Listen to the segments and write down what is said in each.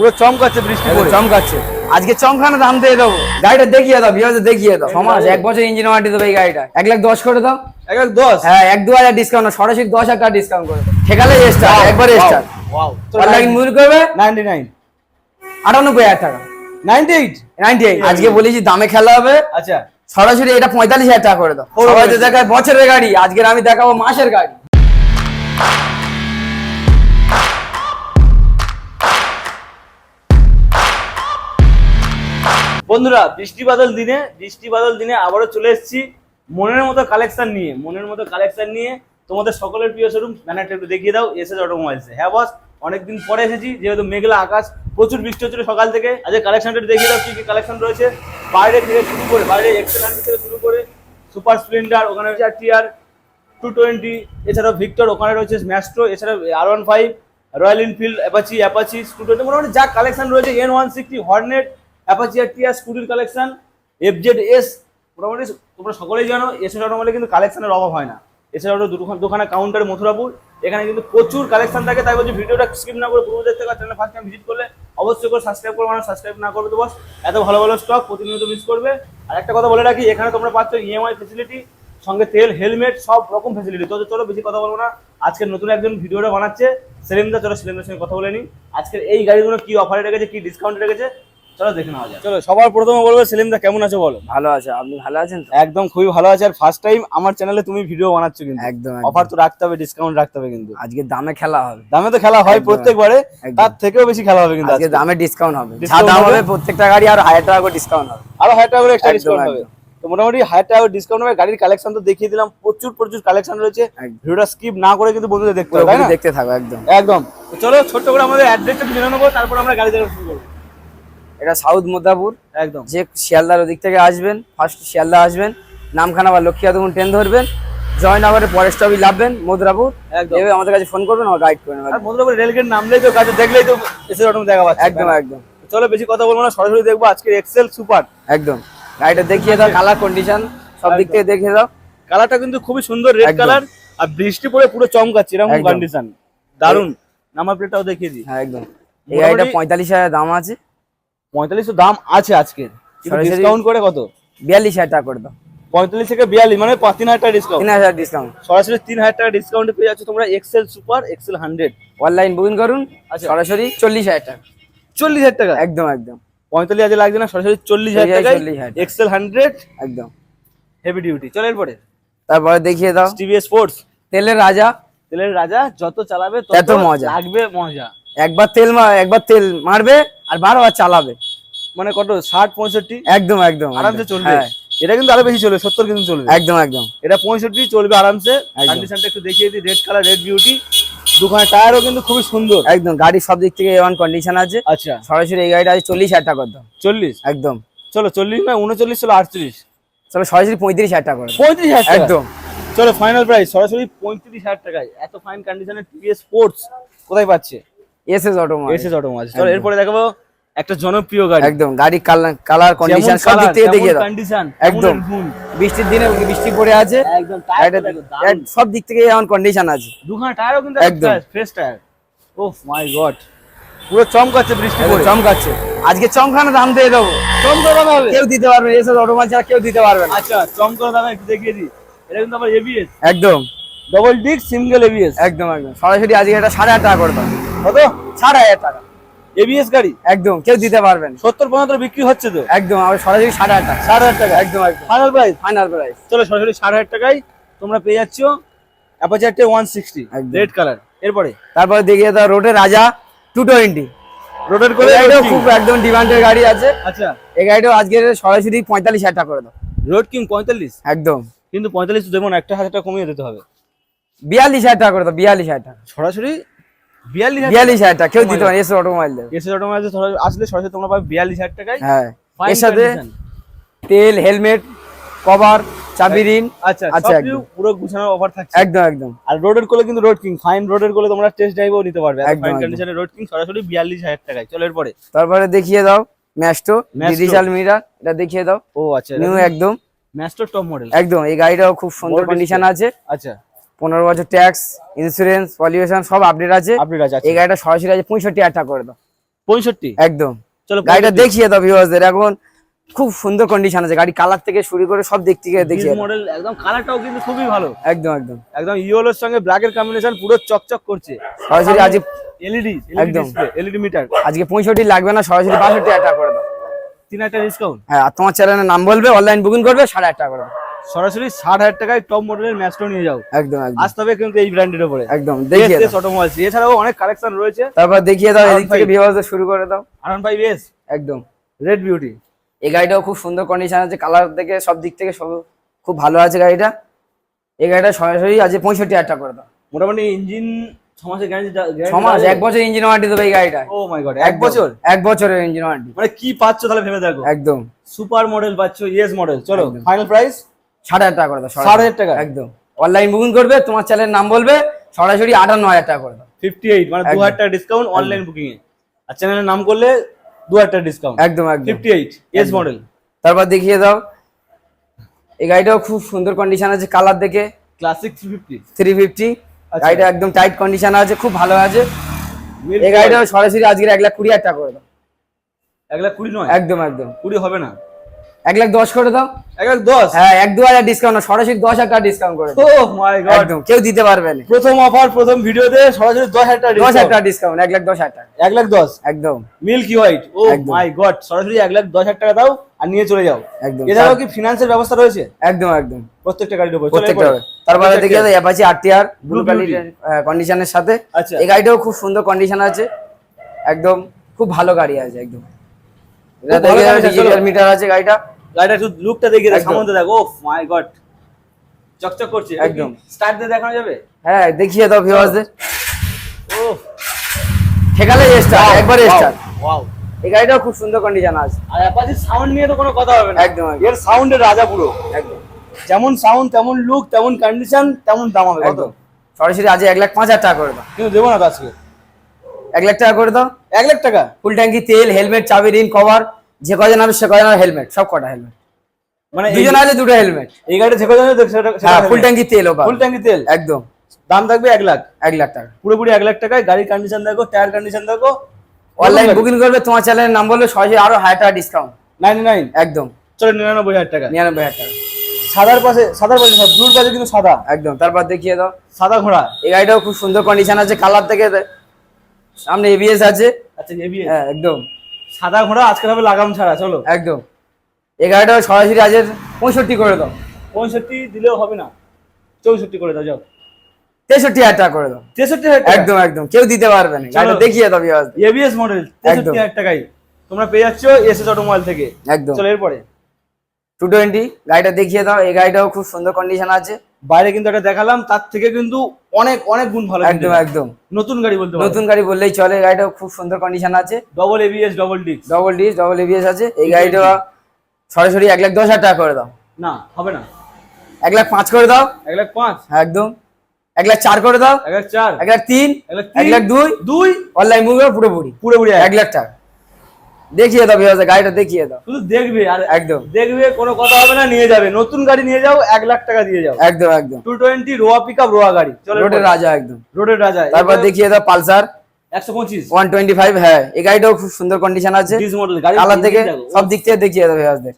পুরো চমকাচ্ছে বৃষ্টি পড়ে। চমকাচ্ছে। আজকে চমকানো দাম দিয়ে দেবো। গাড়িটা দেখিয়ে দাও দেখিয়ে দাও। সমাজ এক বছর ইঞ্জিন ওয়ারেন্টি দেবে এই গাড়িটা। এক লাখ দশ করে দাও। এক এক দশ? হ্যাঁ এক দু হাজার ডিসকাউন্ট সরাসরি দশ হাজার টাকা ডিসকাউন্ট করে ঠেকালে স্টার একবারে স্টার ওয়াও করবে? নাইনটি নাইন আটানব্বই হাজার টাকা। নাইনটি এইট নাইনটি এইট আজকে বলেছি দামে খেলা হবে। আচ্ছা। সরাসরি এটা পঁয়তাল্লিশ হাজার টাকা করে দাও। সবাই দেখায় বছরের গাড়ি। আজকের আমি দেখাবো মাসের গাড়ি। বন্ধুরা, বৃষ্টি বাদল দিনে, বৃষ্টি বাদল দিনে আবারও চলে এসেছি মনের মতো কালেকশন নিয়ে, মনের মতো কালেকশন নিয়ে। তোমাদের সকলের প্রিয় শোরুম ব্যানারটা একটু দেখিয়ে দাও এসএস অটোমোবাইলসে হ্যাঁ বস অনেকদিন পরে এসেছি, যেহেতু মেঘলা আকাশ, প্রচুর বৃষ্টি হচ্ছিল সকাল থেকে। আজকে কালেকশনটা দেখিয়ে দাও, কি কি কালেকশন রয়েছে। বাইরে থেকে শুরু করে, বাইরে এক্সেল থেকে শুরু করে সুপার স্প্লেন্ডার ওখানে রয়েছে টিআর টু টোয়েন্টি এছাড়াও ভিক্টর ওখানে রয়েছে ম্যাস্ট্রো এছাড়াও R one five Royal Enfield Apache Apache two twenty মোটামুটি যা কালেকশন রয়েছে N one sixty Hornet Apache R TR স্কুটির collection FZ S মোটামুটি তোমরা সকলেই জানো এস এস অটোমোবাইলে কিন্তু কালেকশনের অভাব হয় না। এছাড়াও দোকানে কাউন্টার মথুরাপুর, এখানে কিন্তু প্রচুর কালেকশন থাকে, তাই বলছি ভিডিওটা স্কিপ না করে পুরো দেখতে চ্যানেল ফার্স্ট টাইম ভিজিট করলে অবশ্যই করে সাবস্ক্রাইব করবে মানুষ সাবস্ক্রাইব না করবে তো বস এত ভালো ভালো স্টক প্রতিনিয়ত মিস করবে। আর একটা কথা বলে রাখি, এখানে তোমরা পাচ্ছ ইএমআই ফেসিলিটি সঙ্গে তেল হেলমেট সব রকম ফেসিলিটি তো চলো বেশি কথা বলব না, আজকে নতুন একজন ভিডিওটা বানাচ্ছে সেলিমদা চলো সেলিমদার সঙ্গে কথা বলে নিই। আজকের এই গাড়িগুলো কি অফারে রেখেছে, কি ডিসকাউন্ট রেখেছে চলো দেখে নেওয়া যায় চলো সবার প্রথমে বলব সেলিমদা কেমন আছো বলো? ভালো আছে আপনি ভালো আছেন তো? একদম খুবই ভালো আছে আর ফার্স্ট টাইম আমার চ্যানেলে তুমি ভিডিও বানাচ্ছ কিন্তু। একদম অফার তো রাখতে হবে ডিসকাউন্ট রাখতে হবে কিন্তু। আজকে দামে খেলা হবে। দামে তো খেলা হয় প্রত্যেকবারে তার থেকেও বেশি খেলা হবে কিন্তু আজকে। দামে ডিসকাউন্ট হবে। যা দাম হবে? প্রত্যেকটা গাড়ি আর হাজার টাকা করে ডিসকাউন্ট হবে। আরও হাজার টাকা করে এক্সট্রা ডিসকাউন্ট হবে। তো মোটামুটি হাজার টাকা ডিসকাউন্ট হবে। গাড়ির কালেকশন তো দেখিয়ে দিলাম প্রচুর প্রচুর কালেকশন রয়েছে। ভিডিওটা স্কিপ না করে কিন্তু বন্ধুদের দেখতে হবে না? দেখতে থাকো একদম। একদম। চলো ছোট্ট করে আমাদের অ্যাড্রেসটা জেনে নেব তারপর আমরা গাড়ি দেখা শুরু করব। এটা সাউথ মোদাপুর একদম। যে শিয়ালদার ওদিক থেকে আসবেন ফার্স্ট শিয়ালদা আসবেন নামখানা বা লক্ষ্মী আদমন ট্রেন ধরবেন জয়নগরের পরের স্টপই লাভবেন মধুরাপুর একদম। এভাবে আমাদের কাছে ফোন করবেন আমার গাইড করে নেবেন। বন্ধুরা রেলগেট নামলেই তো কাছে দেখলেই তো এসে অটোম দেখা পাচ্ছে। একদম একদম। চলো বেশি কথা বলব না সরাসরি দেখব আজকের এক্সেল সুপার একদম। গাড়িটা দেখিয়ে দাও কালার কন্ডিশন সব দিক থেকে দেখিয়ে দাও। কালারটা কিন্তু খুবই সুন্দর রেড কালার আর বৃষ্টি পড়ে পুরো চমকাচ্ছে এরকম কন্ডিশন দারুণ নাম্বার প্লেটটাও দেখিয়ে দিই। হ্যাঁ একদম। এই গাড়িটা পঁয়তাল্লিশ হাজার দাম আছে। পঁয়তাল্লিশশো দাম আছে আজকের সরাসরি- ডিসকাউন্ট করে কত? বিয়াল্লিশ হাজার টাকা করে দাও। পঁয়তাল্লিশ থেকে বিয়াল্লিশ মানে তিন হাজার টাকা ডিসকাউন্ট তিন হাজার ডিসকাউন্ট সরাসরি তিন হাজার টাকা ডিসকাউন্টে পেয়ে যাচ্ছ তোমরা XL super XL hundred online booking করুন আচ্ছা। সরাসরি চল্লিশ হাজার টাকা। চল্লিশ হাজার টাকা? একদম একদম। পঁয়তাল্লিশ হাজার লাগছে না সরাসরি চল্লিশ হাজার টাকা। এক্সেল হান্ড্রেড একদম। হেভি ডিউটি চলো এরপরে। তারপরে দেখিয়ে দাও। টিভিএস স্পোর্টস তেলের রাজা। তেলের রাজা যত চালাবে এত মজা। লাগবে মজা। একবার তেল একবার তেল মারবে আর বারবার চালাবে। মানে কত? ষাট পঁয়ষট্টি? একদম একদম আরামসে। চলবে? হ্যাঁ, এটা কিন্তু আরও বেশি চলবে সত্তর কিন্তু চলবে। একদম একদম। এটা পঁয়ষট্টি চলবে আরামসে। কন্ডিশনটা একটু দেখিয়ে দিই রেড কালার রেড বিউটি দুখানে টায়ারও কিন্তু খুবই সুন্দর। একদম গাড়ির সব দিক থেকে ওয়ান কন্ডিশন আছে। আচ্ছা। সরাসরি এই গাড়িটা আছে চল্লিশ হাজার টাকা দাও চল্লিশ? একদম। চলো চল্লিশ না উনচল্লিশ চলো আটত্রিশ। চলো সরাসরি পঁয়ত্রিশ হাজার টাকা করে। পঁয়ত্রিশ হাজার একদম। চলো ফাইনাল প্রাইস সরাসরি পঁয়ত্রিশ হাজার টাকায়। এত ফাইন কন্ডিশনের টিভিএস স্পোর্টস কোথায় পাচ্ছে? S S automobile SS automobiles চলো এরপরে দেখাবো একটা জনপ্রিয় গাড়ি। একদম গাড়ির কালার কন্ডিশন সব দিক থেকে দেখিয়ে দাও। কন্ডিশন একদম। বৃষ্টির দিনে বৃষ্টি পড়ে আছে? একদম সব দিক থেকে এমন কন্ডিশন আছে। দুখানা টায়ারও কিন্তু একদম। Fresh tyre oh my god পুরো চমকাচ্ছে বৃষ্টি পড়ে। চমকাচ্ছে। আজকে চমকানো দাম দিয়ে দেবো। চমকানো হবে? কেউ দিতে পারবে এস এস অটোমোবাইল ছাড়া কেউ দিতে পারবে না। আচ্ছা চমকানো দামে একটু দেখিয়ে দিই। এটা কিন্তু আবার এবিএস একদম। ডবল ডিক সিঙ্গেল এবিএস একদম একদম। সরাসরি আজকে এটা সাড়ে হাজার টাকা করে দাও। কত? সাড়ে হাজার টাকা। এবিএস গাড়ি? একদম কেউ দিতে পারবে না সত্তর পঁচাত্তর বিক্রি হচ্ছে তো? একদম আমি সরাসরি সাড়ে হাজার টাকা। সাড়ে হাজার টাকা? একদম একদম। ফাইনাল প্রাইস ফাইনাল প্রাইস চলো সরাসরি সাড়ে হাজার টাকায় তোমরা পেয়ে যাচ্ছ অ্যাপাচারটে ওয়ান সিক্সটি রেড কালার এরপরে? তারপরে দেখিয়ে দাও রোডে রাজা টু টোয়েন্টি রোডের করে গাড়িটাও খুব একদম ডিমান্ডের গাড়ি আছে। আচ্ছা। এই গাড়িটাও আজকে সরাসরি পঁয়তাল্লিশ হাজার টাকা করে দাও। রোড কিং পঁয়তাল্লিশ? একদম। কিন্তু পঁয়তাল্লিশ দেবো না একটা হাজার টাকা কমিয়ে দিতে হবে। বিয়াল্লিশ হাজার টাকা করে দাও বিয়াল্লিশ হাজার টাকা। সরাসরি বিয়াল্লিশ বিয়াল্লিশ হাজার টাকা কেউ দিতে পারে এসে অটোমোবাইল দেবে এসে অটোমাইজ আসলে সরাসরি তোমরা পাবে বিয়াল্লিশ হাজার টাকায় হ্যাঁ এর সাথে তেল হেলমেট কভার চাবি আচ্ছা আচ্ছা, পুরো গুছানোর অফার থাকছে। একদম একদম। আর রোডের কোলে কিন্তু রোড কিং ফাইন রোডের কোলে তোমরা টেস্ট ড্রাইভও নিতে পারবে। ফাইন। রোড কিং সরাসরি বিয়াল্লিশ হাজার টাকায়। চলো এরপরে। তারপরে দেখিয়ে দাও ম্যাস্টো ডিজিটাল মিটার এটা দেখিয়ে দাও। ও আচ্ছা নিউ একদম। ম্যাস্টার টপ মডেল একদম এই গাড়িটাও খুব সুন্দর কন্ডিশন আছে। আচ্ছা। পনেরো বছর ট্যাক্স ইন্স্যুরেন্স পলিউশন সব আপডেট আছে। আপডেট আছে এই গাড়িটা সরাসরি আছে পঁয়ষট্টি হাজার টাকা করে দাও। পঁয়ষট্টি? একদম। চলো গাড়িটা দেখিয়ে দাও ভিউয়ার্সদের এখন খুব সুন্দর কন্ডিশন আছে। গাড়ি কালার থেকে শুরু করে সব দিক থেকে দাও। মডেল একদম কালারটাও কিন্তু খুবই ভালো। একদম একদম। একদম ইয়েলোর সঙ্গে ব্ল্যাকের কম্বিনেশন পুরো চকচক করছে। সরাসরি আজ এলইডি একদম। এলইডি মিটার আজকে পঁয়ষট্টি লাগবে না সরাসরি বাষট্টি হাজার টাকা করে দাও। তিন একটা ডিসকাউন্ট হ্যাঁ আর তোমার চ্যানেলের নাম বলবে অনলাইন বুকিং করবে সাড়ে আট টাকা করে দাও। সরাসরি ষাট হাজার টাকায় টপ মডেলের ম্যাচটাও নিয়ে যাও। একদম আসতে হবে কিন্তু এই ব্র্যান্ডের উপরে। একদম দেখিয়ে অটোমোবাইলস এছাড়াও অনেক কালেকশন রয়েছে। তারপর দেখিয়ে দাও এদিক থেকে ভাই। ভিউয়ার্সদের শুরু করে দাও। আরন ফাইভ এস একদম। রেড বিউটি এই গাড়িটাও খুব সুন্দর কন্ডিশন আছে কালার থেকে সব দিক থেকে সব খুব ভালো আছে গাড়িটা। এই গাড়িটা সরাসরি আজ পঁয়ষট্টি হাজার টাকা করে দাও। মোটামুটি ইঞ্জিন গ্যারান্টি এক বছর ইঞ্জিন ওয়ারেন্টি দেবে এই গাড়িটা ও মাই গড এক বছর? এক বছরের ইঞ্জিন ওয়ারেন্টি মানে কি পাচ্ছ তাহলে ভেবে দেখো। একদম। সুপার মডেল পাচ্ছ ইয়েস মডেল চলো ফাইনাল প্রাইস ষাট হাজার টাকা করে দাও ষাট হাজার টাকা? একদম। অনলাইন বুকিং করবে তোমার চ্যানেলের নাম বলবে সরাসরি আটান্ন হাজার টাকা করে দাও। ফিফটি এইট মানে দু হাজার টাকা ডিসকাউন্ট অনলাইন বুকিং এ। আর চ্যানেলের নাম করলে দু হাজার টাকা ডিসকাউন্ট একদম একদম। ফিফটি এইট এস মডেল তারপর দেখিয়ে দাও। এই গাড়িটাও খুব সুন্দর কন্ডিশন আছে কালার দেখে। Classic three fifty three fifty. গাড়িটা একদম টাইট কন্ডিশন আছে খুব ভালো আছে। এই গাড়িটাও সরাসরি আজকের এক লাখ কুড়ি হাজার টাকা করে দাও। এক লাখ কুড়ি নয়? একদম একদম। কুড়ি হবে না? এক লাখ দশ করে দাও। এক লাখ দশ? হ্যাঁ এক দু হাজার ডিসকাউন্ট সরাসরি দশ হাজার টাকা ডিসকাউন্ট করে ও মাই গড কেউ দিতে পারবে না। প্রথম অফার প্রথম ভিডিওতে সরাসরি দশ হাজার টাকা দশ হাজার টাকা ডিসকাউন্ট এক লাখ দশ হাজার টাকা। এক লাখ দশ? একদম। Milky white oh my god সরাসরি এক লাখ দশ হাজার টাকা দাও আর নিয়ে চলে যাও। একদম। এছাড়াও কি ফিনান্সের ব্যবস্থা রয়েছে? একদম একদম। প্রত্যেকটা গাড়ির উপর। প্রত্যেকটা তারপরে দেখিয়ে দাও Apache RTR blue Blue Beauty। কন্ডিশনের সাথে। আচ্ছা। এই গাড়িটাও খুব সুন্দর কন্ডিশন আছে। একদম খুব ভালো গাড়ি আছে একদম। মিটার আছে গাড়িটা। গাড়িটা লুকটা। সামনে দেখো মাই গড চকচক করছে একদম। স্টার্ট দিয়ে দেখানো যাবে? হ্যাঁ দেখিয়ে দাও ভিউয়ার্সদের ও ঠেকালে একবারে ওয়াও এই গাড়িটাও খুব সুন্দর কন্ডিশন আছে। আর অ্যাপাচির সাউন্ড নিয়ে তো কোনো কথা হবে না। একদম। এর সাউন্ডের রাজা পুরো। একদম। যেমন সাউন্ড তেমন লুক তেমন কন্ডিশন তেমন দাম হবে একদম। সরাসরি আজ এক লাখ পাঁচ হাজার টাকা করে দাও। কিন্তু দেবো না আজকে। এক লাখ টাকা করে দাও। এক লাখ টাকা? ফুল ট্যাঙ্কি তেল হেলমেট চাবি রিন কভার যে কজন হবে সে কজন হেলমেট সব কটা হেলমেট। মানে দুজন আছে দুটো হেলমেট। এই গাড়িটা থেকে জানো তো হ্যাঁ ফুল ট্যাঙ্কি তেল ওপর ফুল ট্যাঙ্কি তেল? একদম। দাম থাকবে এক লাখ? এক লাখ টাকা। পুরোপুরি এক লাখ টাকায়। গাড়ির কন্ডিশন দেখো টায়ার কন্ডিশন দেখো। অনলাইন বুকিং করবে তোমার চ্যানেলের নাম বললে সরাসরি আরও হাজার টাকা ডিসকাউন্ট নাইনটি নাইন একদম। চলো নিরানব্বই হাজার টাকা। নিরানব্বই হাজার টাকা। সাদার পাশে সাদার পাশে সব ব্লুর পাশে কিন্তু সাদা। একদম তারপর দেখিয়ে দাও। সাদা ঘোড়া। এই গাড়িটাও খুব সুন্দর কন্ডিশন আছে কালার থেকে সামনে এবিএস আছে। আচ্ছা এবি হ্যাঁ একদম। সাদা ঘোড়া আজকে হবে লাগাম ছাড়া চলো। একদম। এই গাড়িটাও সরাসরি আজের পঁয়ষট্টি করে দাও। পঁয়ষট্টি দিলেও হবে না। চৌষট্টি করে দাও যাও। তেষট্টি হাজার টাকা করে দাও। তেষট্টি হাজার একদম একদম। কেউ দিতে পারবে না। গাড়িটা দেখিয়ে দাও এবিএস মডেল তেষট্টি হাজার টাকায় তোমরা পেয়ে যাচ্ছ এসএস অটোমোবাইল থেকে। একদম। চলো এরপরে। টু টোয়েন্টি গাড়িটা দেখিয়ে দাও। এই গাড়িটাও খুব সুন্দর কন্ডিশন আছে। বাইরে কিন্তু একটা দেখালাম তার থেকে কিন্তু অনেক অনেক গুণ ভালো একদম একদম। নতুন গাড়ি বলতে নতুন গাড়ি বললেই চলে এই গাড়িটাও খুব সুন্দর কন্ডিশন আছে। Double ABS double disc double disc double ABS আছে। এই গাড়িটা সরাসরি এক লাখ দশ হাজার টাকা করে দাও। না হবে না। এক লাখ পাঁচ করে দাও। এক লাখ পাঁচ। হ্যাঁ, একদম। এক লাখ চার করে দাও। এক লাখ চার। এক লাখ তিন। এক লাখ দুই। দুই। অনলাইন মুভি পুরোপুরি। পুরোপুরি এক লাখ টাকা। দেখিয়ে দাও গাড়িটা দেখিয়ে দাও। শুধু দেখবে আর একদম। দেখবে কোনো কথা হবে না নিয়ে যাবে। নতুন গাড়ি নিয়ে যাও এক লাখ টাকা দিয়ে যাও। একদম একদম। টু টোয়েন্টি রোয়া পিক আপ রোয়া গাড়ি। চলো রোডের রাজা একদম। রোডের রাজা। তারপর দেখিয়ে দাও পালসার। একশো পঁচিশ। ওয়ান টোয়েন্টি ফাইভ হ্যাঁ। এই গাড়িটাও খুব সুন্দর কন্ডিশন আছে। ডিস মডেল গাড়ি কালার থেকে সব দিক থেকে দেখিয়ে দাও ভিউয়ার্সদের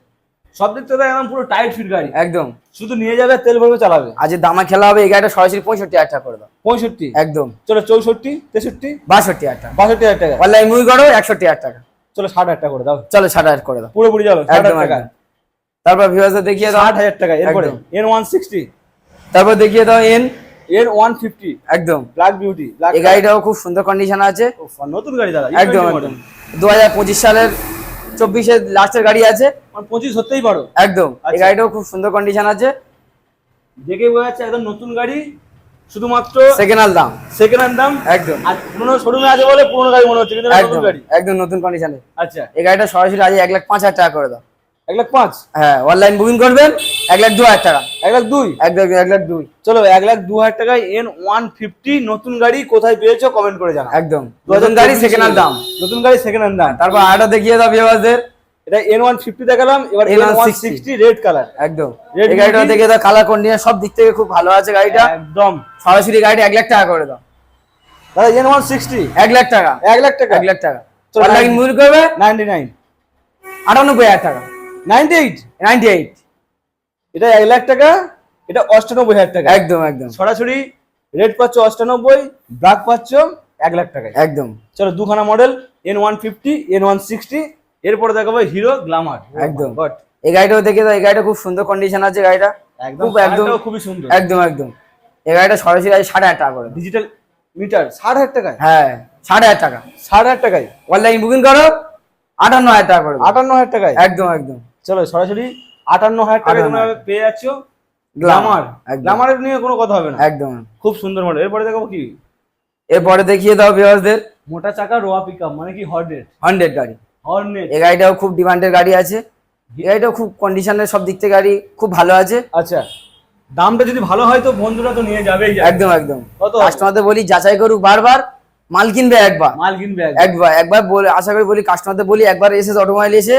সব দিক থেকে একদম পুরো টাইট ফিট গাড়ি। একদম। শুধু নিয়ে যাবে তেল ভরবে চালাবে। আজ দামা খেলা হবে এই গাড়িটা সরাসরি পঁয়ষট্টি হাজার টাকা করে দাও। পঁয়ষট্টি। একদম। চলো চৌষট্টি তেষট্টি। বাষট্টি হাজার টাকা। বাষট্টি হাজার টাকা। অনলাইন মুভি করো একষট্টি হাজার টাকা। চলো ষাট হাজার টাকা করে দাও। চলো ষাট হাজার করে দাও। পুরোপুরি চলো ষাট হাজার টাকা। তারপর ভিউয়ার্সদের দেখিয়ে দাও। ষাট হাজার টাকা এরপরে এন ওয়ান সিক্সটি তারপর দেখিয়ে দাও এন ওয়ান ফিফটি একদম। ব্ল্যাক বিউটি এই গাড়িটাও খুব সুন্দর কন্ডিশন আছে। নতুন গাড়ি দাদা একদম একদম। দু হাজার পঁচিশ সালের চব্বিশের লাস্টের গাড়ি আছে। মানে পঁচিশ হতেই পারো একদম। এই আচ্ছা। গাড়িটাও খুব সুন্দর কন্ডিশন আছে। দেখে বোঝা যাচ্ছে একদম নতুন গাড়ি। শুধুমাত্র সেকেন্ড হ্যান্ড দাম। সেকেন্ড হ্যান্ড দাম? একদম। আর পুরোনো শোরুমে আছে বলে পুরোনো গাড়ি মনে হচ্ছে কিন্তু নতুন গাড়ি? একদম নতুন কন্ডিশনে আচ্ছা। এই গাড়িটা সরাসরি আজ এক লাখ পাঁচ হাজার টাকা করে দাও। এক লাখ পাঁচ? হ্যাঁ অনলাইন বুকিং করবেন এক লাখ দু হাজার টাকা। এক লাখ দুই? এক লাখ এক লাখ দুই। চলো এক লাখ দু হাজার টাকায় এন ওয়ান ফিফটি নতুন গাড়ি কোথায় পেয়েছ? কমেন্ট করে জানাও। একদম। 2024 নতুন গাড়ি সেকেন্ড হ্যান্ড দাম। নতুন গাড়ি সেকেন্ড হ্যান্ড দাম। তারপর আরেকটা দেখিয়ে দাও ভিউয়ারদের এটা এন ওয়ান ফিফটি দেখালাম এবার N one sixty red colour একদম। এই গাড়িটা দেখে দাও কালার কন্ডিশন সব দিক থেকে খুব ভালো আছে গাড়িটা। একদম। সরাসরি গাড়িটা এক লাখ টাকা করে দাও। দাদা এন ওয়ান সিক্সটি এক লাখ টাকা। এক লাখ টাকা। এক লাখ টাকা। মুভ করবে? নাইনটি নাইন আটানব্বই হাজার টাকা। নাইনটি এইট নাইনটি এইট এটা এক লাখ টাকা এটা অষ্টানব্বই হাজার টাকা। একদম একদম। সরাসরি রেট পাচ্ছ অষ্টানব্বই ব্রাক পাচ্ছ এক লাখ টাকায়। একদম। চলো দুখানা model N one fifty N one sixty এরপরে দেখাবো হিরো গ্লামার একদম। বাট এই গাড়িটাও দেখে দাও এই গাড়িটা খুব সুন্দর কন্ডিশন আছে গাড়িটা। একদম খুব একদম একদম খুবই সুন্দর। একদম একদম। এই গাড়িটা সরাসরি আছে সাড়ে হাজার টাকা করে। ডিজিটাল মিটার ষাট হাজার টাকায়? হ্যাঁ সাড়ে হাজার টাকা। ষাট হাজার টাকায়? অনলাইন বুকিং করো আটান্ন হাজার টাকা করে। আটান্ন হাজার টাকায়? একদম একদম। চলো সরাসরি আটান্ন হাজার 58 তোমরা পেয়ে যাচ্ছ গ্লামার গ্লামার গ্লামারের নিয়ে কোনো কথা হবে না। একদম। খুব সুন্দর মডেল এরপরে দেখাবো কি? এরপরে দেখিয়ে দাও ভিউয়ার্সদের মোটা চাকা রোয়া পিক মানে কি হর্নেট হান্ড্রেড গাড়ি। হর্নেট এই গাড়িটাও খুব ডিমান্ডের গাড়ি আছে। এই গাড়িটাও খুব কন্ডিশনের সব দিক থেকে গাড়ি খুব ভালো আছে। আচ্ছা দামটা যদি ভালো হয় তো বন্ধুরা তো নিয়ে যাবেই একদম একদম। কত? কাস্টমারদের বলি যাচাই করুক বারবার মাল কিনবে একবার। মাল কিনবে একবার। একবার বলে আশা করি বলি কাস্টমারদের বলি একবার এসে অটোমোবাইল এসে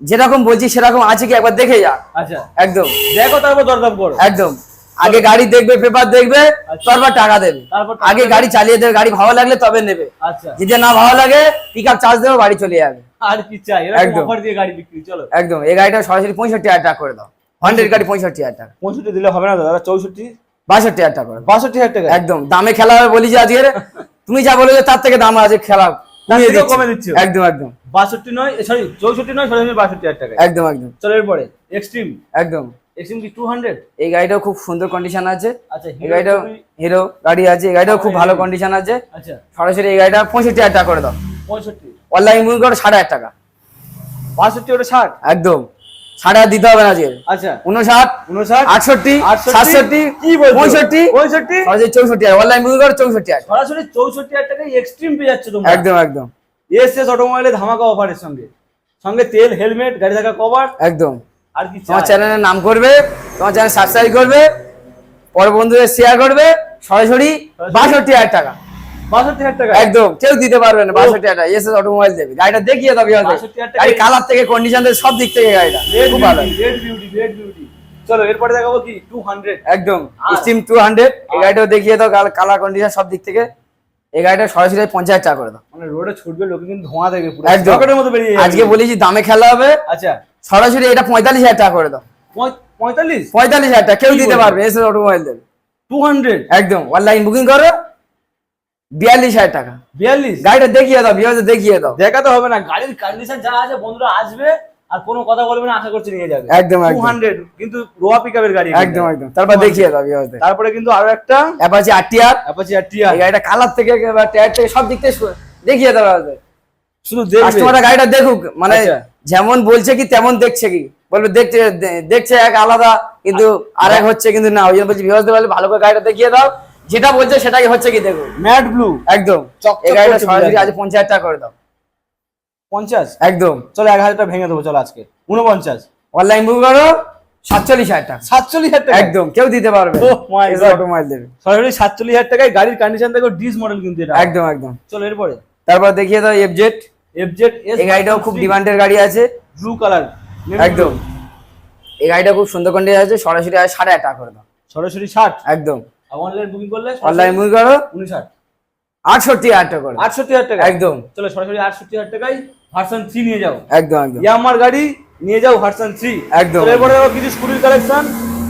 যেরকম বলছি সেরকম আছে কি একবার দেখে যা। আচ্ছা। একদম। দেখো তারপর দরদাম করো। একদম। আগে গাড়ি দেখবে পেপার দেখবে আচ্ছা। তারপর টাকা দেবে। আগে গাড়ি চালিয়ে দেবে গাড়ি ভালো লাগলে তবে নেবে। আচ্ছা। যদি না ভালো লাগে পিক আপ চার্জ দেবে বাড়ি চলে যাবে। আর কি চাই? একদম। দিয়ে গাড়ি বিক্রি চলো। একদম। এই গাড়িটা সরাসরি পঁয়ষট্টি হাজার টাকা করে দাও। হান্ড্রেড গাড়ি পঁয়ষট্টি হাজার টাকা। পঁয়ষট্টি দিলে হবে না দাদা? চৌষট্টি? বাষট্টি হাজার টাকা করে বাষট্টি হাজার টাকা? একদম। দামে খেলা হবে বলি যে আজকে তুমি যা বলে তার থেকে দাম আছে খেলা। কমে দিচ্ছ। একদম একদম। বাষট্টি নয় সরি চৌষট্টি নয় সরাসরি বাষট্টি হাজার টাকা একদম একদম। চলো এরপরে এক্সট্রিম একদম। টু হান্ড্রেড এই গাড়িটাও খুব সুন্দর কন্ডিশন আছে। আচ্ছা এই গাড়িটাও হিরো গাড়ি আছে এই গাড়িটাও খুব ভালো কন্ডিশন আছে। আচ্ছা। সরাসরি এই গাড়িটা পঁয়ষট্টি হাজার টাকা করে দাও। পঁয়ষট্টি? অনলাইন বুকিং করে টাকা। বাষট্টি ওটা ষাট? একদম। সাড়ে দিতে হবে না আজকে। আচ্ছা। উনষাট উনষাট আটষট্টি সাতষট্টি কি পঁয়ষট্টি? পঁয়ষট্টি? সরাসরি চৌষট্টি হাজার। অনলাইন বুকিং করে চৌষট্টি হাজার। সরাসরি চৌষট্টি হাজার টাকায় এক্সট্রিম পেয়ে যাচ্ছে তোমরা। একদম একদম। এস এস অটোমোবাইলে ধামাকা অফারের সঙ্গে। সঙ্গে তেল হেলমেট গাড়ি থাকা কভার একদম। আর কি তোমার চ্যানেলের নাম করবে তোমার চ্যানেল সাবস্ক্রাইব করবে পর বন্ধুদের শেয়ার করবে সরাসরি বাষট্টি হাজার টাকা। বাষট্টি হাজার টাকা? একদম কেউ দিতে পারবে না বাষট্টি হাজার এস এস অটোমোবাইল দেবে। গাড়িটা দেখিয়ে দেবে 62,000 গাড়ি কালার থেকে কন্ডিশন থেকে সব দিক থেকে গাড়িটা। খুব ভালো। রেড বিউটি রেড বিউটি চলো এরপরে দেখাবো কি? টু হান্ড্রেড একদম স্টিম টু হান্ড্রেড এই গাড়িটাও দেখিয়ে দাও কালার কন্ডিশন সব দিক থেকে। এই গাড়িটা সরাসরি পঞ্চাশ টাকা করে দাও। মানে রোডে ছুটবে লোকে কিন্তু ধোঁয়া দেখবে পুরো। মতো বেরিয়ে আজকে বলেছি দামে খেলা হবে। আচ্ছা। সরাসরি এটা পঁয়তাল্লিশ হাজার টাকা করে দাও। পঁয়তাল্লিশ? পঁয়তাল্লিশ হাজার টাকা। কেউ দিতে পারবে এস এস অটোমোবাইল দেবে। টু হান্ড্রেড একদম। অনলাইন বুকিং করো। বিয়াল্লিশ হাজার টাকা। বিয়াল্লিশ? গাড়িটা দেখিয়ে দাও বিয়াল্লিশ দেখিয়ে দাও। দেখাতে হবে না। গাড়ির কন্ডিশন যা আছে বন্ধুরা আসবে। আর কোনো কথা বলবে না আশা করছি নিয়ে যাবে। একদম একদম। হান্ড্রেড কিন্তু রোয়া পিকআপের গাড়ি একদম একদম। তারপর দেখিয়ে দাও বিয়াল্লিশ তারপরে কিন্তু আরও একটা Apache R TR Apache R TR এই গাড়িটা কালার থেকে বা টায়ার থেকে সব দিক থেকে দেখিয়ে দাও শুধু দেখবে। গাড়িটা দেখুক মানে আচ্ছা। যেমন বলছে কি তেমন দেখছে কি। বলবে দেখছে দেখছে এক আলাদা কিন্তু আর এক হচ্ছে কিন্তু না। ওই জন্য বলছি বিভাগ বলে ভালো করে গাড়িটা দেখিয়ে দাও। যেটা বলছে সেটাই হচ্ছে কি দেখো ম্যাট ব্লু একদম। এই গাড়িটা সরাসরি আজ পঞ্চাশ টাকা করে দাও। পঞ্চাশ? একদম। চলো এক হাজারটা ভেঙে দেবো চলো আজকে। উনপঞ্চাশ অনলাইন বুক করো সাতচল্লিশ হাজার টাকা। সাতচল্লিশ হাজার টাকা? একদম কেউ দিতে পারবে Oh God. অটোমাইল দেবে। সরাসরি সাতচল্লিশ হাজার টাকায় গাড়ির কন্ডিশন দেখো ডিস মডেল কিন্তু এটা। একদম একদম। চলো এরপরে। তারপর দেখিয়ে দাও এফজেড এফজেড এই গাড়িটাও খুব ডিমান্ডের গাড়ি আছে। ব্লু কালার একদম। এই গাড়িটা খুব সুন্দর কন্ডিশন আছে সরাসরি সাড়ে হাজার টাকা করে দাও। সরাসরি ষাট? একদম। অনলাইন বুকিং করলে অনলাইন বুক করো। উনষাট আটষট্টি হাজার টাকা আটষট্টি হাজার টাকা একদম। চলো সরাসরি আটষট্টি হাজার টাকায় ভার্সন থ্রি নিয়ে যাও। একদম একদম। ইয়ামার গাড়ি নিয়ে যাও ভার্সন থ্রি একদম। এরপরে কিছু স্কুটির কালেকশন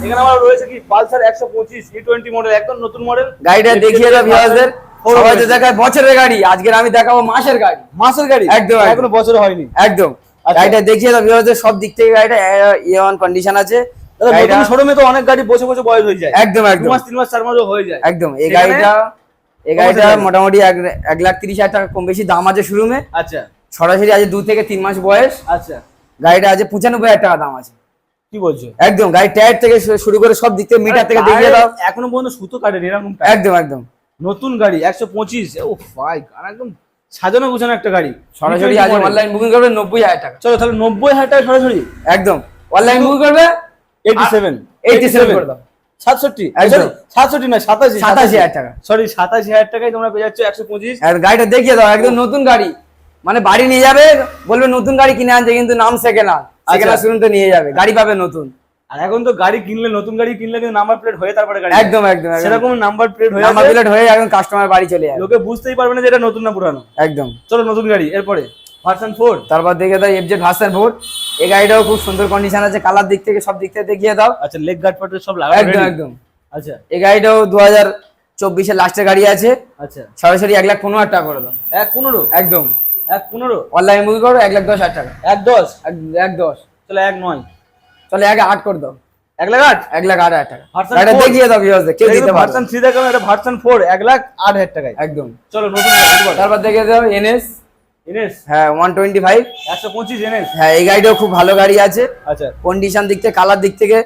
এখানে আমার রয়েছে কি? পালসার একশো পঁচিশ ই টোয়েন্টি মডেল একদম নতুন মডেল গাড়িটা দেখিয়ে দাও ভিউয়ারদের সবাই তো দেখায় বছরের গাড়ি। আজকের আমি দেখাবো মাসের গাড়ি। মাসের গাড়ি? একদম। এখনও বছর হয়নি। একদম। আচ্ছা। গাড়িটা দেখিয়ে দাও ভিউয়ারদের সব দিক থেকে গাড়িটা অন কন্ডিশন আছে। শোরুমে তো অনেক গাড়ি বসে বসে বয়স হয়ে যায়। একদম একদম। মাস তিন মাস চার মাসও হয়ে যায়। একদম। এই গাড়িটা এই গাড়িটা মোটামুটি এক লাখ তিরিশ হাজার টাকা কম বেশি দাম আছে শোরুমে। আচ্ছা। সরাসরি আছে দু থেকে তিন মাস বয়স। আচ্ছা। গাড়িটা আছে পঁচানব্বই হাজার টাকা দাম আছে। কি বলছো? একদম গাড়ি টায়ার থেকে শুরু করে সব দিক থেকে মিটার থেকে দেখিয়ে দাও। এখনও পর্যন্ত সুতো কাটেনি এরকম একদম একদম। নতুন গাড়ি একশো পঁচিশ। ও ভাই একদম সাজানো গুছানো একটা গাড়ি। সরাসরি E20 আছে model। অনলাইন বুকিং করবে নব্বই হাজার টাকা। চলো তাহলে নব্বই হাজার টাকা সরাসরি। একদম অনলাইন বুকিং করবে এইটি সেভেন এইটি সেভেন করে দাও। সাতষট্টি। একদম। সাতষট্টি না সাতাশি সাতাশি হাজার টাকা। সরি সাতাশি হাজার টাকায় তোমরা পেয়ে যাচ্ছ একশো পঁচিশ। গাড়িটা দেখিয়ে দাও একদম নতুন গাড়ি। মানে বাড়ি নিয়ে যাবে বলবে নতুন গাড়ি কিনে আনছে কিন্তু নাম সেকেন্ড হ্যান্ড সেকেন্ড হ্যান্ড শুরুতে নিয়ে যাবে গাড়ি পাবে নতুন। আর এখন তো গাড়ি কিনলে নতুন গাড়ি কিনলে কিন্তু নাম্বার প্লেট হয়ে তারপরে গাড়ি। একদম একদম সেরকম নাম্বার প্লেট হয়ে নাম্বার প্লেট হয়ে এখন কাস্টমার বাড়ি চলে যাবে লোকে বুঝতেই পারবে না যে এটা নতুন না পুরানো। একদম। চলো নতুন গাড়ি এরপরে। ভার্সন ফোর তারপর দেখে দাও এফজেড ভার্সন ফোর এই গাড়িটাও খুব সুন্দর কন্ডিশন আছে কালার দিক থেকে সব দিক থেকে দেখিয়ে দাও। আচ্ছা লেগ গার্ড ফার্ড সব লাগানো একদম একদম। আচ্ছা। এই গাড়িটাও দু হাজার চব্বিশের লাস্টের গাড়ি আছে। আচ্ছা। সরাসরি এক লাখ পনেরো হাজার টাকা করে দাও। এক পনেরো? একদম। এক পনেরো? অনলাইন বুক করো এক লাখ দশ হাজার টাকা। এক দশ? এক- দশ। চলো এক নয়। চলে এক আট করে দাও। এক লাখ আট? এক লাখ আট হাজার টাকা। Version দেখিয়ে দাও বিহজ কেউ দিতে ভার্সন থ্রি দেখো এটা ভার্সন ফোর এক লাখ আট হাজার টাকায়। একদম। চলো নতুন তারপর দেখে দাও এনএস হ্যাঁ ওয়ান টোয়েন্টি ফাইভ একশো পঁচিশ এনএস হ্যাঁ এই গাড়িটাও খুব ভালো গাড়ি আছে আচ্ছা কন্ডিশন দিক থেকে কালার দিক থেকে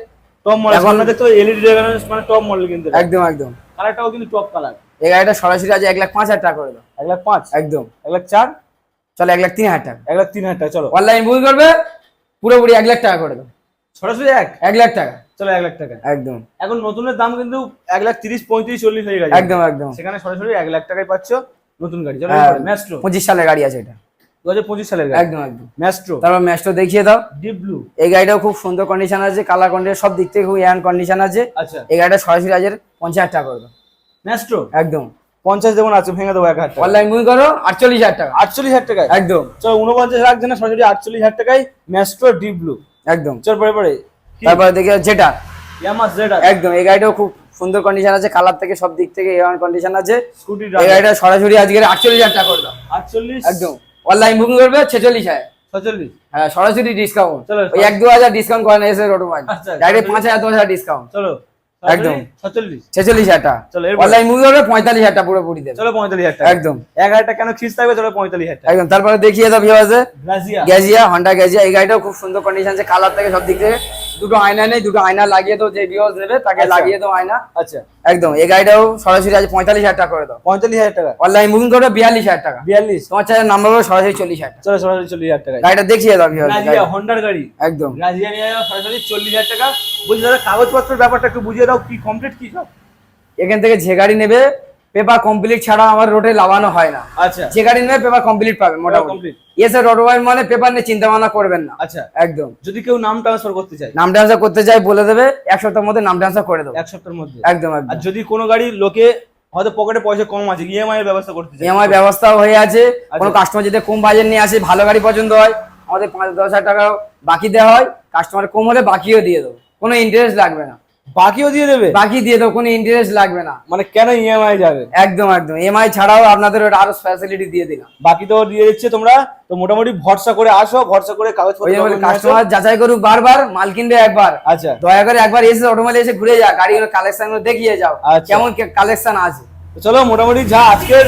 টপ মডেল এখন- এলইডি মানে টপ মডেল কিন্তু একদম একদম কালারটাও কিন্তু টপ কালার এই গাড়িটা সরাসরি আছে এক লাখ পাঁচ হাজার টাকা করে দাও এক লাখ পাঁচ একদম এক লাখ চার চলো এক লাখ তিন হাজার টাকা এক লাখ তিন হাজার টাকা চলো অনলাইন বুক করবে পুরোপুরি এক লাখ টাকা করে দাও সরাসরি এক এক লাখ টাকা চলো এক লাখ টাকা একদম এখন নতুনের দাম কিন্তু এক লাখ তিরিশ পঁয়ত্রিশ চল্লিশ হয়ে গেছে একদম একদম সেখানে সরাসরি এক লাখ টাকায় পাচ্ছ নতুন গাড়ি চলো ম্যাস্ট্রো পঁচিশ সালের গাড়ি আছে এটা। দু হাজার পঁচিশ সালের গাড়ি। একদম একদম। ম্যাস্ট্রো তারপর ম্যাচটা দেখিয়ে দাও। ডিপ ব্লু এই গাড়িটাও খুব সুন্দর কন্ডিশন আছে কালার কন্ডিশন সব দিক থেকে খুব ইয়ান কন্ডিশন আছে। আচ্ছা। এই গাড়িটা সরাসরি আজের পঞ্চাশ হাজার টাকা করে। দাও ম্যাস্ট্রো একদম। পঞ্চাশ যেমন আছে ভেঙে দেবো এক হাজার অনলাইন বুক করো আটচল্লিশ হাজার টাকা। আটচল্লিশ হাজার টাকায়? একদম। চলো উনপঞ্চাশ রাখছে না সরাসরি আটচল্লিশ হাজার টাকায় ম্যাস্ট্রো ডিপ ব্লু একদম। চল পরে পরে। তারপরে দেখে যেটা ইয়ামা জেড একদম এই গাড়িটাও খুব সুন্দর কন্ডিশন আছে কালার থেকে সব দিক থেকে এ কন্ডিশন আছে। স্কুটি এই গাড়িটা সরাসরি আজকে আটচল্লিশ হাজার টাকা করে দাও। আটচল্লিশ? একদম। অনলাইন বুকিং করবে ছেচল্লিশ হাজার। ছচল্লিশ? হ্যাঁ সরাসরি ডিসকাউন্ট চলো, ওই এক দু হাজার ডিসকাউন্ট করে না এসে আচ্ছা, ডাইরেক্ট সরাসরি- পাঁচ হাজার দশ হাজার ডিসকাউন্ট চলো একদম। ছচল্লিশ। হাজার টাকা। অনলাইন বুকিং করবে পঁয়তাল্লিশ হাজার টাকা পুরোপুরি দেবে। চলো পঁয়তাল্লিশ হাজার টাকা। একদম। এক হাজার টাকা কেন খিস থাকবে চলো পঁয়তাল্লিশ হাজার একদম তারপরে দেখিয়ে দাও ভিওয়াজে গ্রাজিয়া গ্যাজিয়া হন্ডা গ্যাজিয়া এই গাড়িটাও খুব সুন্দর কন্ডিশন আছে কালার থেকে সব দিক থেকে। দুটো আয়না নেই দুটো আয়না লাগিয়ে দাও যে ভিওয়াজ নেবে তাকে আচ্ছা। লাগিয়ে দাও আয়না। আচ্ছা। একদম এই গাড়িটাও সরাসরি আছে পঁয়তাল্লিশ হাজার টাকা করে দাও। পঁয়তাল্লিশ হাজার টাকা। অনলাইন বুকিং করবে বিয়াল্লিশ হাজার টাকা। বিয়াল্লিশ। তোমার চার্জার নাম্বার হবে সরাসরি চল্লিশ হাজার টাকা। চলো সরাসরি চল্লিশ হাজার টাকা গাড়িটা দেখিয়ে দাও গ্রাজিয়া হন্ডার গাড়ি। একদম। গ্রাজিয়া নিয়ে যাও সরাসরি চল্লিশ হাজার টাকা। বলছি দাদা কাগজপত্রের ব্যাপারটা একটু বুঝিয়ে দাও কি কমপ্লিট কি সব? এখান থেকে যে গাড়ি নেবে পেপার কমপ্লিট ছাড়া আমার রোডে লাগানো হয় না। আচ্ছা। যে গাড়ি নেবে পেপার কমপ্লিট পাবে মোটামুটি। ইয়েসে রোড ওয়াইন মানে পেপার নিয়ে চিন্তা ভাবনা করবেন না। আচ্ছা। একদম। যদি কেউ নাম ট্রান্সফার করতে চায়? নাম ট্রান্সফার করতে চাই বলে দেবে এক সপ্তাহের মধ্যে নাম ট্রান্সফার করে দেবো। এক সপ্তাহের মধ্যে? একদম একদম। আর যদি কোনো গাড়ি লোকে হয়তো পকেটে পয়সা কম আছে ইএমআই এর ব্যবস্থা করতে চায়? ইএমআই ব্যবস্থাও হয়ে আছে। আচ্ছা। কোনো কাস্টমার যদি কম বাজেট নিয়ে আসে ভালো গাড়ি পছন্দ হয় আমাদের পাঁচ দশ হাজার টাকা বাকি দেওয়া হয়। কাস্টমার কম হলে বাকিও দিয়ে দেবো। কোনো ইন্টারেস্ট লাগবে না। বাকিও দিয়ে দেবে? বাকি দিয়ে দেবো কোনো ইন্টারেস্ট লাগবে না। মানে কেন ইএমআই যাবে? একদম একদম। ইএমআই ছাড়াও আপনাদের ওটা আরও ফ্যাসিলিটি দিয়ে দিলাম। বাকি তো দিয়ে দিচ্ছে তোমরা। তো মোটামুটি ভরসা করে আসো ভরসা করে আসো। কাস্টমার যাচাই করুক বারবার মাল কিনবে একবার। আচ্ছা। দয়া করে একবার এসে অটোমেলে এসে ঘুরে যা গাড়িগুলো কালেকশন দেখিয়ে যাও আচ্ছা। কেমন কালেকশন আছে। চলো মোটামুটি যা আজকের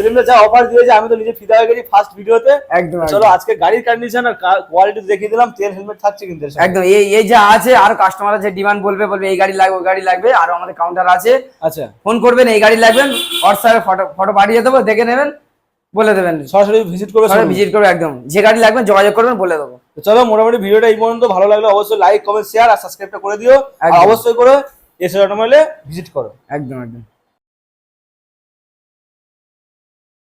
সিলিন্ডার যা অফার দিয়েছে আমি তো নিজে ফিদা হয়ে গেছি ফার্স্ট ভিডিওতে। একদম চলো আজকে গাড়ির কন্ডিশন আর কোয়ালিটি দেখিয়ে দিলাম তেল হেলমেট থাকছে কিন্তু একদম এই এই যা আছে আরও কাস্টমার যে ডিমান্ড বলবে বলবে এই গাড়ি লাগবে ওই গাড়ি লাগবে আরও আমাদের কাউন্টার আছে। আচ্ছা। ফোন করবেন এই গাড়ি লাগবেন হোয়াটসঅ্যাপে ফটো ফটো পাঠিয়ে দেবো দেখে নেবেন বলে দেবেন। সরাসরি ভিজিট করবে showroom। ভিজিট করবে একদম। যে গাড়ি লাগবে যোগাযোগ করবেন বলে দেবো। চলো মোটামুটি ভিডিওটা এই পর্যন্ত ভালো লাগলে অবশ্যই লাইক কমেন্ট শেয়ার আর সাবস্ক্রাইবটা করে দিও। আর অবশ্যই করে এসে অটোমোবাইলে ভিজিট করো। একদম একদম।